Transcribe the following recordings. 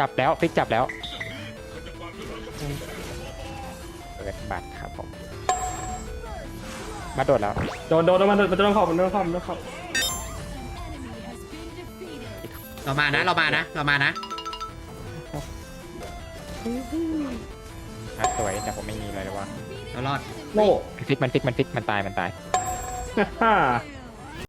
จับแล้วฟิกจับแล้วเปิดบัตรครับผมมาโดดแล้วโดนโดนมันมันจะโดนขอบมันโดนขอบมันโดนขอบเรามานะ เรามานะ เรามานะอะสวยแต่ผมไม่มีเลยเลยว่าเรารอดโง่ฟิกมันฟิกมันฟิกมันตายมันตาย ฮ่า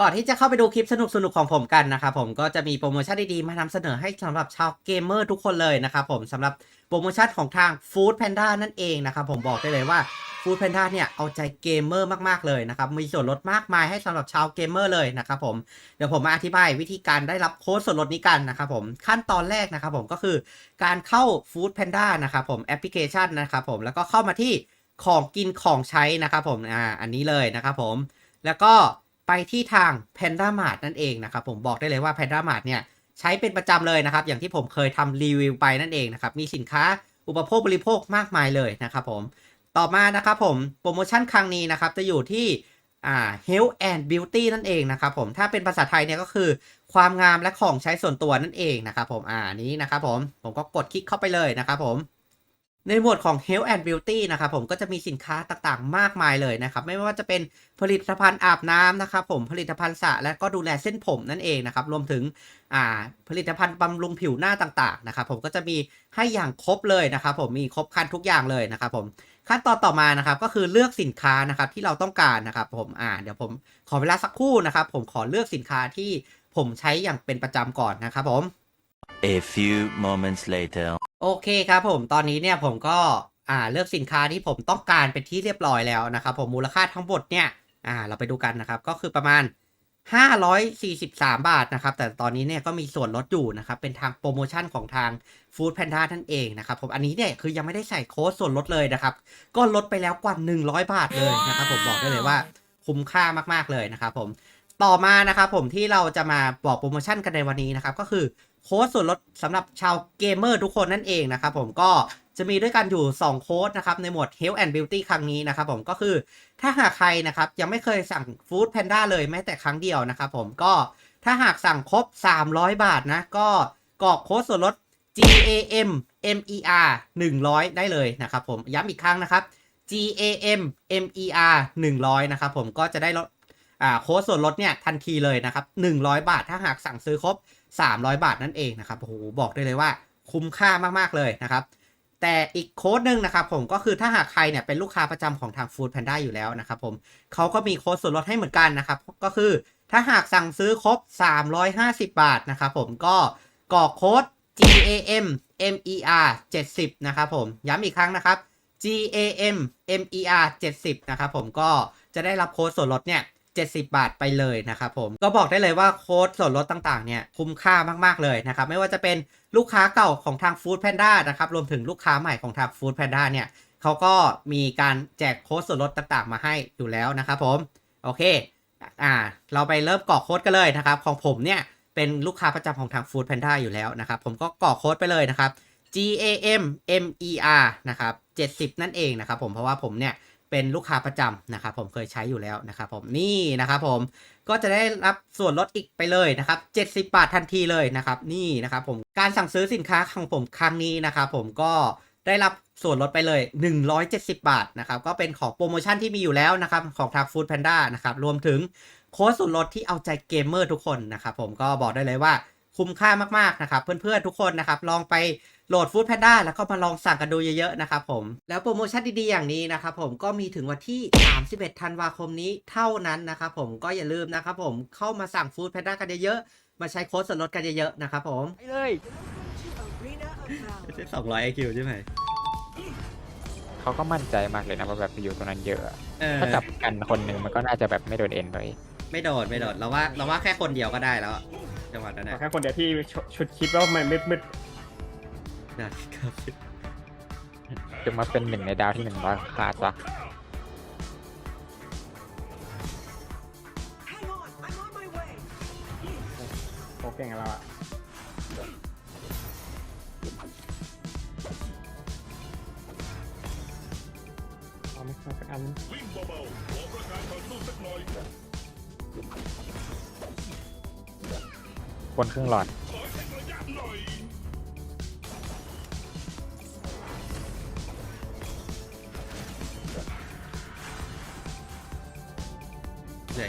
ก่อนที่จะเข้าไปดูคลิปสนุกๆของผมกันนะครับผมก็จะมีโปรโมชั่นดีๆ มานำเสนอให้สำหรับชาวเกมเมอร์ทุกคนเลยนะครับผมสำหรับโปรโมชั่นของทาง Food Panda นั่นเองนะครับผมบอกได้เลยว่า Food Panda เนี่ยเอาใจเกมเมอร์มากๆเลยนะครับมีส่วนลดมากมายให้สำหรับชาวเกมเมอร์เลยนะครับผมเดี๋ยวผมมาอธิบายวิธีการได้รับโค้ดส่วนลดนี้กันนะครับผมขั้นตอนแรกนะครับผมก็คือการเข้า Food Panda นะครับผมแอปพลิเคชันนะครับผมแล้วก็เข้ามาที่ของกินของใช้นะครับผมอ่าอันนี้เลยนะครับผมแล้วก็ ไปที่ทาง Panda Mart นั่นเองนะครับผมบอกได้เลยว่า Panda Mart เนี่ยใช้เป็นประจำเลยนะครับ อย่างที่ผมเคยทำรีวิวไปนั่นเองนะครับมีสินค้าอุปโภคบริโภคมากมายเลยนะครับผมต่อมานะครับผมโปรโมชั่นครั้งนี้นะครับจะอยู่ที่อ่า Health and Beauty นั่นเองนะครับผมถ้าเป็นภาษาไทยเนี่ยก็คือ ความงามและของใช้ส่วนตัวนั่นเองนะครับผมอ่านี้นะครับผมผมก็กดคลิกเข้าไปเลยนะครับผม ในหมวดของ Health and Beauty นะครับผมก็จะมีสินค้าต่างๆ มากมายเลยนะครับ ไม่ว่าจะเป็นผลิตภัณฑ์อาบน้ำนะครับผมผลิตภัณฑ์สระและก็ดูแลเส้นผมนั่นเองนะครับ รวมถึงอ่าผลิตภัณฑ์บำรุงผิวหน้าต่างๆนะครับผมก็จะมีให้อย่างครบเลยนะครับผมมีครบครันทุกอย่างเลยนะครับผมขั้นตอนต่อมานะครับก็คือเลือกสินค้านะครับที่เราต้องการนะครับผมอ่าเดี๋ยวผมขอเวลาสักครู่นะครับ ผมขอเลือกสินค้าที่ผมใช้อย่างเป็นประจำก่อนนะครับผม A few moments later. โอเคครับผมตอนนี้เนี่ยผมก็อ่าเลือกสินค้าที่ผมต้องการเป็นที่เรียบร้อยแล้วนะครับผมมูลค่าทั้งหมดเนี่ยอ่าเราไปดูกันนะครับก็คือประมาณ 543 บาทนะครับ แต่ตอนนี้เนี่ยก็มีส่วนลดอยู่นะครับ เป็นทางโปรโมชั่นของทาง Food Panda นั่นเองนะครับผมอันนี้เนี่ยคือยังไม่ได้ใส่โค้ดส่วนลดเลยนะครับ ก็ลดไปแล้วกว่า 100 บาทเลยนะครับ ผมบอกได้เลยว่าคุ้มค่ามากๆเลยนะครับผมต่อมานะครับผมที่เราจะมาบอกโปรโมชั่นกันในวันนี้นะครับก็คือ โค้ดส่วนลดสำหรับชาวเกมเมอร์ทุกคนนั่นเองนะครับผมก็จะมีด้วยกันอยู่ 2 โค้ดนะครับ ในหมวด Health and Beauty ครั้งนี้นะครับผมก็คือถ้าหากใครนะครับ ยังไม่เคยสั่ง Food Panda เลยแม้แต่ครั้งเดียวนะครับผมก็ถ้าหากสั่งครบ 300 บาทนะ ก็กรอกโค้ดส่วนลด GAM MER 100 ได้เลยนะครับผมย้ำอีกครั้งนะครับ GAM MER 100 นะครับผมก็จะได้ลด โค้ดส่วนลดเนี่ยทันทีเลยนะครับ 100 บาทถ้าหากสั่งซื้อครบ 300 บาทนั่นเองนะครับโอ้โหบอกได้เลยว่าคุ้มค่ามากๆเลยนะครับแต่อีกโค้ดหนึ่งนะครับผมก็คือถ้าหากใครเนี่ยเป็นลูกค้าประจำของทาง Food Panda อยู่แล้วนะครับผมเขาก็มีโค้ดส่วนลดให้เหมือนกันนะครับก็คือถ้าหากสั่งซื้อครบ 350 บาทนะครับผมก็กรอกโค้ด GAM MER 70นะครับผมย้ำอีกครั้งนะครับ GAM MER 70นะครับผมก็จะได้รับโค้ดส่วนลดเนี่ย 70 บาทไปเลยนะครับผมก็บอกได้เลยว่าโค้ดส่วนลดต่างๆเนี่ยคุ้มค่ามากๆเลยนะครับไม่ว่าจะเป็นลูกค้าเก่าของทาง Food Panda นะครับรวมถึงลูกค้าใหม่ของทาง Food Panda เนี่ยเขาก็มีการแจกโค้ดส่วนลดต่างๆ มาให้อยู่แล้วนะครับผมโอเคอ่าเราไปเริ่มกรอกโค้ดกันเลยนะครับของผมเนี่ยเป็นลูกค้าประจำของทาง Food Panda อยู่แล้วนะครับผมก็กรอกโค้ดไปเลยนะครับ G A M M E R นะครับ70 นั่นเองนะครับผมเพราะว่าผมเนี่ย เป็นลูกค้าประจำนะครับผมเคยใช้อยู่แล้วนะครับผมนี่นะครับผมก็จะได้รับส่วนลดอีกไปเลยนะครับ70 บาททันทีเลยนะครับนี่นะครับผมการสั่งซื้อสินค้าของผมครั้งนี้นะครับผมก็ได้รับส่วนลดไปเลย 170 บาทนะครับก็เป็นของโปรโมชั่นที่มีอยู่แล้วนะครับของทาง Food Panda นะครับรวมถึงโค้ดส่วนลดที่เอาใจเกมเมอร์ทุกคนนะครับผมก็บอกได้เลยว่าคุ้มค่ามากๆนะครับเพื่อนๆทุกคนนะครับลองไป โหลด Food Panda แล้วก็มาลองสั่งกันดูเยอะๆนะครับผม แล้วโปรโมชั่นดีๆอย่างนี้นะครับผมก็มีถึงวันที่ 31 ธันวาคมนี้เท่านั้นนะครับผมก็อย่าลืมนะครับผมเข้ามาสั่ง Food Panda กันเยอะๆ มาใช้โค้ดส่วนลดกันเยอะๆนะครับผมไปเลยไม่ใช่200 IQ ใช่ไหมเขาก็มั่นใจมากเลยนะว่าแบบอยู่ตรงนั้นเยอะอะเออถ้าจับกันคนหนึ่งมันก็น่าจะแบบไม่โดนเอ็นเลยไม่โดดไม่โดดเราว่าเราว่าแค่คนเดียวก็ได้แล้วอะจังหวะนั้นเอานะ แค่คนเดียวที่ชชุดคิดว่ามันมืดมื ดได้ครับจะมาเป็นหนึ่งในดาวที่หนึ่งร้อยคาดซะโอเคกับเราอะเอาไหมเอาสักอันบนเครื่องหลอด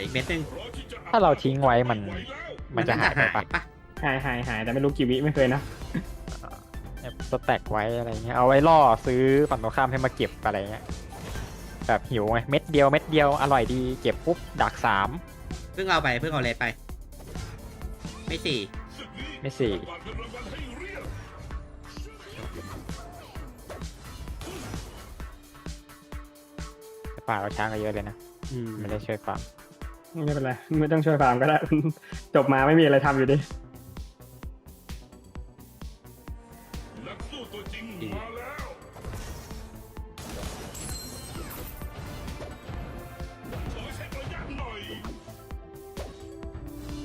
ออีกเม็ดนึงถ้าเราทิ้งไว้มัน มันจะหายไปปะปะหายหายหายแต่ไม่รู้กี่วิไม่เคยนะแบบสแต็กไว้อะไรเงี้ยเอาไว้ล่อซื้อฝั่งตรงข้ามให้มาเก็บอะไรเงี้ยแบบหิวไงเม็ดเดียวเม็ดเดียวอร่อยดีเก็บปุ๊บดักสามเพิ่งเอาไปเพิ่งเอาเลสไป ไม่สี่ไม่สี่ป่าเราช้างก็เยอะเลยนะอืมไม่ได้ช่วยฟาร์ม ไม่เป็นไร ไม่ต้องช่วยฟาร์มก็ได้ จบมาไม่มีอะไรทำอยู่ดีดี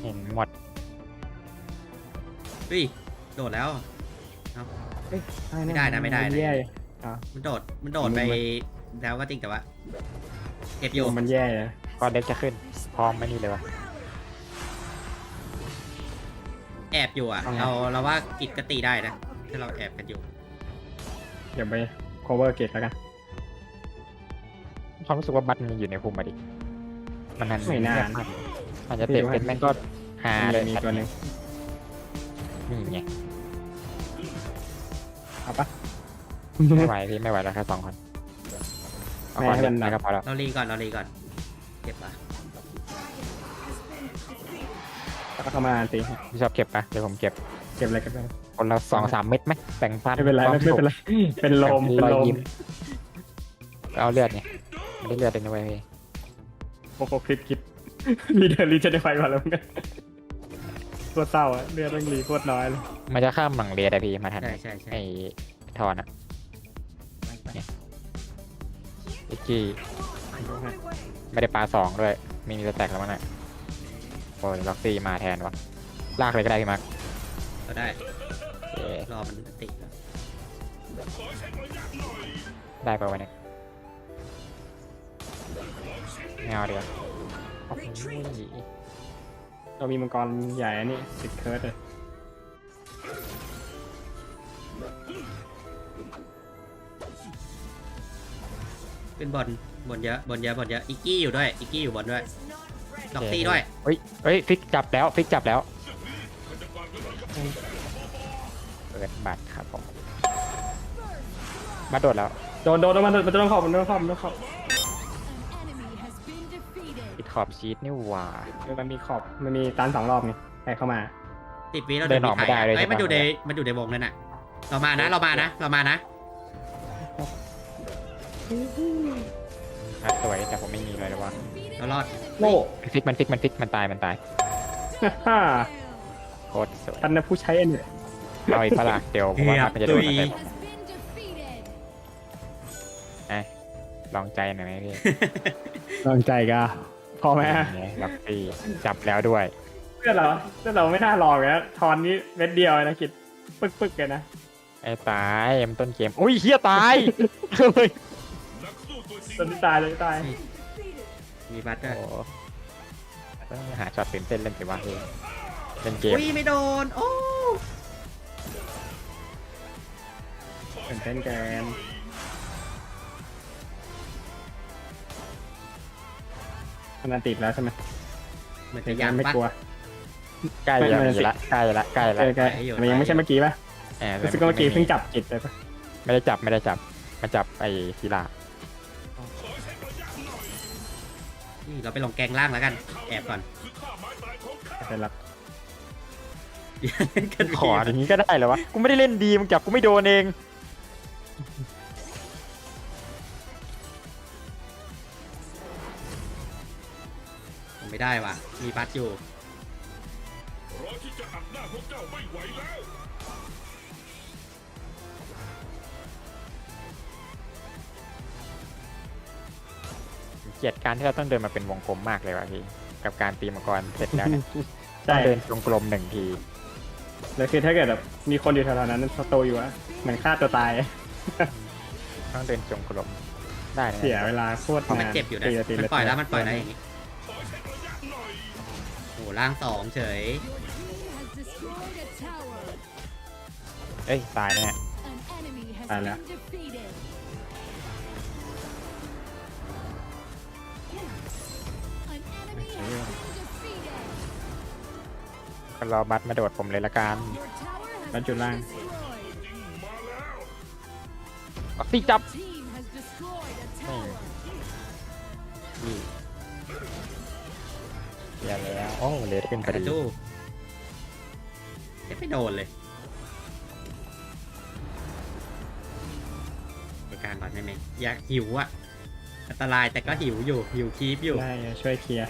เห็นหมดเฮ้ยโดดแล้วเอ้ยไม่ได้นะไม่ได้นะ แย่มันโดด มันโดดไปแล้วก็จริงแต่ว่าเก็บอยู่มันแย่ก็เล็กจะขึ้นพ ร้อมไม่นี่เลยวะ แอบอยู่อะเราเราว่ากิจก็ตีได้นะถ้าเราแอบกันอยู่เดี๋ยวไป cover เกตแล้วกัน ความรู้สึกว่าบัตรมันอยู่ในภูมิมาดิ มันนั้นไม่นานมันจะเตะเป็นแม่งก็หาเลยมีตัวหนึ่งนี่ไงเอาปะ ไม่ไหวพี่ไม่ไหวแล้วแค่สองคนเอาแม่ก่อนให้เล่มันนไปก็พอแล้วเรารีก่อนเรารีก่อนเก็บปะ แล้วก็เข้ามาตีพี่ชอบเก็บปะเดี๋ยวผมเก็บเก็บอะไรกันไปคนละสองสามเม็ดไหมแบ่งปันไม่เป็นไรควาไม่สุขเป็นไรเป็นลมมีเป็นรอยลมยิ้มเอาเลือดไงไม่ได้เลือดเองนะเว้ยพี่โอ้โหคลิปคิดมีเดลีจะได้ไฟกว่าแล้วกันโคตรเศร้าอะเลือดต้องรีโคตรน้อยเลยมันจะข้ามหลังเรียดอะพี่มาทันใช่ใช่ใช่ไอ้ทอนอะไอ้กี้ไม่ได้ปลาสองด้วยไม่มีสแต็กแล้วมั้งน่ะ โอ้ยล็อกซี่มาแทนวะลากเลยก็ได้พี่มาร์คก็ได้เอ๊ะรอมันติดแล้วได้ปะวะเนี่ยไม่เอาเดี๋ยวโอ้โหเรามีมังกรใหญ่อันนี่ติดเคิร์ดเลยเป็นบอลบอลเยอะบอลเยอะบอลเยอะอีกกี้อยู่ด้วยอีกกี้อยู่บอลด้วย ล็อกซี่ด้วยเฮ้ยเฮ้ยฟิกจับแล้วฟิกจับแล้วเปิดบัตรครับผมบัตรโดดแล้วโดนโดนมันมันจะต้องขอบมันต้องขอบมันต้องขอบ enemy has been defeated. ปิดขอบชีตนี่หว่าคือมันมีขอบมันมีตันสองรอบไงใครเข้ามาติดวิเราเดินออกไม่ได้เลยเอ้ยใช่ปะ มันอยู่ในมันอยู่ในวงนั่นน่ะ เรามานะเรามานะ เรามานะ อะสวยแต่ผมไม่มีเลยเลยวะเรารอดโง่มันฟิกมันฟิกมันฟิกมันตายมันตายฮ่าโคตรสวยท่านนะผู้ใช้อันเนี่ยเอาอีกปะล่ะเดี๋ยวผมว่ามันจะโดนเกือบตุยเต็ม Has been defeated. ไอ้ลองใจหน่อยไหมพี่ลองใจกะพอไหมเนี่ยล็อกซี่จับแล้วด้วยเพื่อนเราเพื่อนเราไม่น่าลองเลยนะทอนนี้เม็ดเดียวนะคิด ปึ๊กปึ๊กกันนะไอ้ตายมันต้นเกม อุ้ยเฮียตายเฮ้ย ตอนนี้ตายเลยตายมีบัตรด้วยโอ้ต้องหาช็อตตื่นเต้นเล่นสิวะพี่เล่นเกมอุ้ยไม่โดน โอ้ตื่นเต้นแกนมันอันติดแล้วใช่ไหมเหมือนในจะกายัรงไม่ปะกลัว ใกล้ไม่แล้วไม่มีละใกล้ละใกล้เอละอแกให้อยู่มันยังไม่ใช่เมื่อกี้ป่ะแหมรู้สึกว่าเมื่อกี้เพิ่งจับจิตเลยป่ะไม่ได้จับไม่ได้จับมาจับไอ้กีฬา นี่เราไปลงแกงล่างแล้วกัน แอบก่อนเป็นรับเล่นกันขออย่างนี้ก็ได้เหรอวะ กูไม่ได้เล่นดีมึงจับกูไม่โดนเอง ไม่ได้ว่ะ มีบัตรอยู่ เกลียดการที่เราต้องเดินมาเป็นวงกลมมากเลยว่ะพี่ กับการตีมังกรเสร็จแล้วเนี่ยต้อใช่งเดินวงกลมหนึ่งทีแล้วคือถ้าเกิดแบบมีคนอยู่แถวๆนั้นสโตอยู่อะเหมือนฆ่าตัวตายต้องเดินจงกลมได้นะเสียเวลาโคตรมันนานเจ็บอยู่นะ ตีตีมันปล่อยแล้วมันปล่อยแล้วอย่างงี้โอ้ล่างสองเฉย Your team has destroyed a tower. เอ้ยตายแน่ An enemy has Tàn been defeated. ก็รอบัตมาโดดผมเลยละกันบัตจุดล่างปักซิจับอย่เสียแล้วโอ้เลดเป็นปอดีตู้ไม่โดนเลยในการบัตรได้ไหมอยากหิวอะ อันตรายแต่ก็หิวอยู่หิวคีปอยู่ได้ช่วยเคลียร์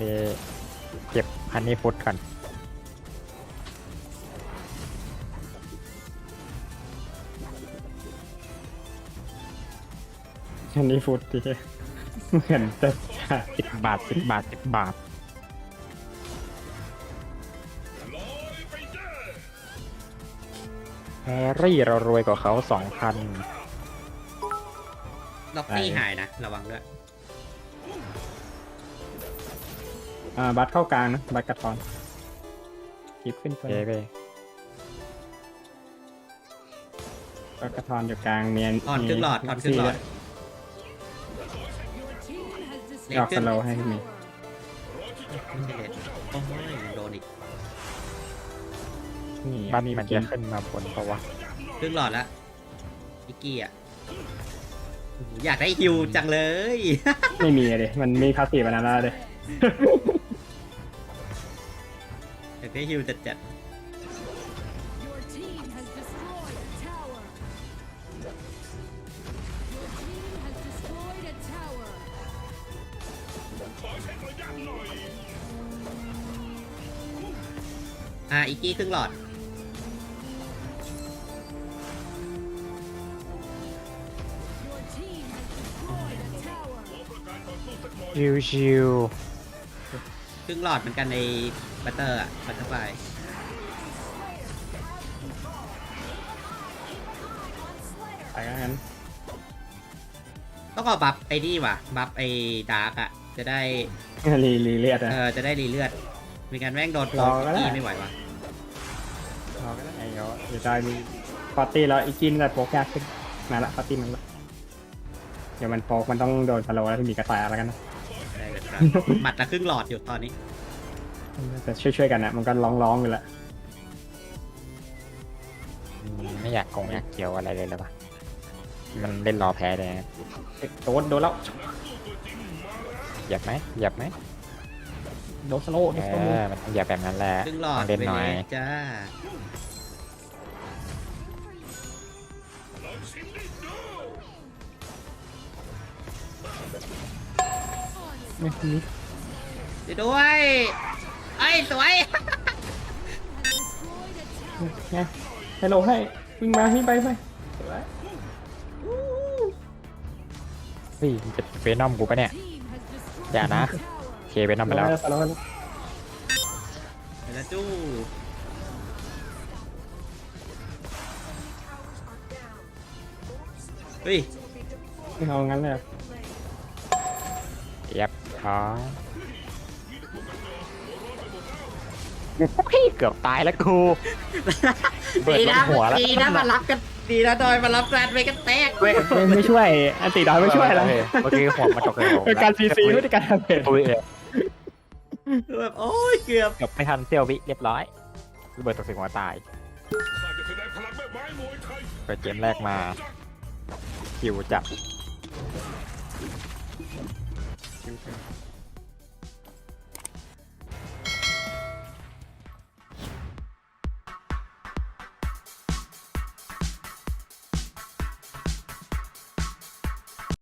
นี่เก็บฮันนี่ฟุตก่อนอันนี้ฟุตดีเหมือนจะใช่สิบบาทสิบบาทสิบบาทแฮร์รี่เรารวยกว่าเขาสองพัน ล็อกตี้หายนะ ระวังด้วย อ่า บัตเข้ากลางนะ บัตกระทอนคลิปขึ้นโอตัวเคไปบัตกระทอนอยู่กลางเนียนถอนครึ่งหลอดถอนครึ่งหลอด Your team has เล็ออกกขึ้สนโลว์ให้มีไม่ใช่เล็กโอ้ยยังโดนอีกนี่บ้านมีมันกิจะนขึ้นมาบนเพราะว่าครึ่งหลอดแล้วอิกกี้อะ อยากได้ฮิวจังเลย ไม่มีเลยมันมีพาสซีฟอันนั้นแล้วเลย อยากได้ฮิวจัดจัด Your team has destroyed a tower. Your team has destroyed a tower. ๆอะอิกกี้ครึ่งหลอด ชิวชิวครึ่งหลอดเหมือนกันในบัตเตอร์อะบัตเตอร์ไฟไปก็งั้นต้องเอาบัฟไอ้นี่ว่ะ บัฟไอ้ดาร์กอะจะได้รีรีเลียดเอนะอจะได้รีเลือดมีการแม่งโดนโปรรอก็ได้อีกกี้ไม่ไหววะรอก็ได้เดี๋ยวเดี๋ยวได้มีปาร์ตี้แล้วอีกกินแต่โปกยากขึ้นมาละปาร์ตี้มันละเดี๋ยวมันโปกมันต้องโดนสโลว์แล้วที่มีกระต่ายแล้วกันนะได้เลยครับ หมัดละครึ่งหลอดอยู่ตอนนี้ แต่ช่วยๆกันนะมันก็ร้องๆอยู่แล้วอืมไม่อยากกงอยากเกี่ยวอะไรเลยเลยปะมันเล่นรอแพ้เลยนะเอ๊ะโดนโดนแล้วเหยียบไหมเหยียบไหมโดนสโลว์โดเอนสโลว์อมันต้องเหยียบแบบนั้นแหละครึ่งหลอดต้องเล่นหน่อย ไปเลยจ้า เนี่ยนี่ช่วยด้วยไอ้ยสวย Has destroyed a tower. ไงให้โลให้วิ่งมาวิ่งไปไปสวยเฮ้ยมันจะเวนอมกูปะเนี่ย Team has destroyed อย่านะ a tower. เคเวนอมไปแล้วสโลว์ให้แล้ว ไปแล้วจู้เฮ้ย ไม่เอางั้นเลยเหยียบท้อ งเฮ้ยเกือบตายแล้วกูเบิดดีบนะนหัวแล้วดีนะมารับกันดีนะดอยมารับกันไปกันแตกไม่ไม่ช่วย อันติดอยไม่ช่วยแล้วเมื่อกี้หัวมันตกเลยเป็นการซีซีไม่ได้การทำเพจปุยเออแบบโอ้ยเกือบเกือบไม่ทันเซียววิเรียบร้อยระเบิดตกใส่หัวตายเปิดเกมแรกมาคิวจับ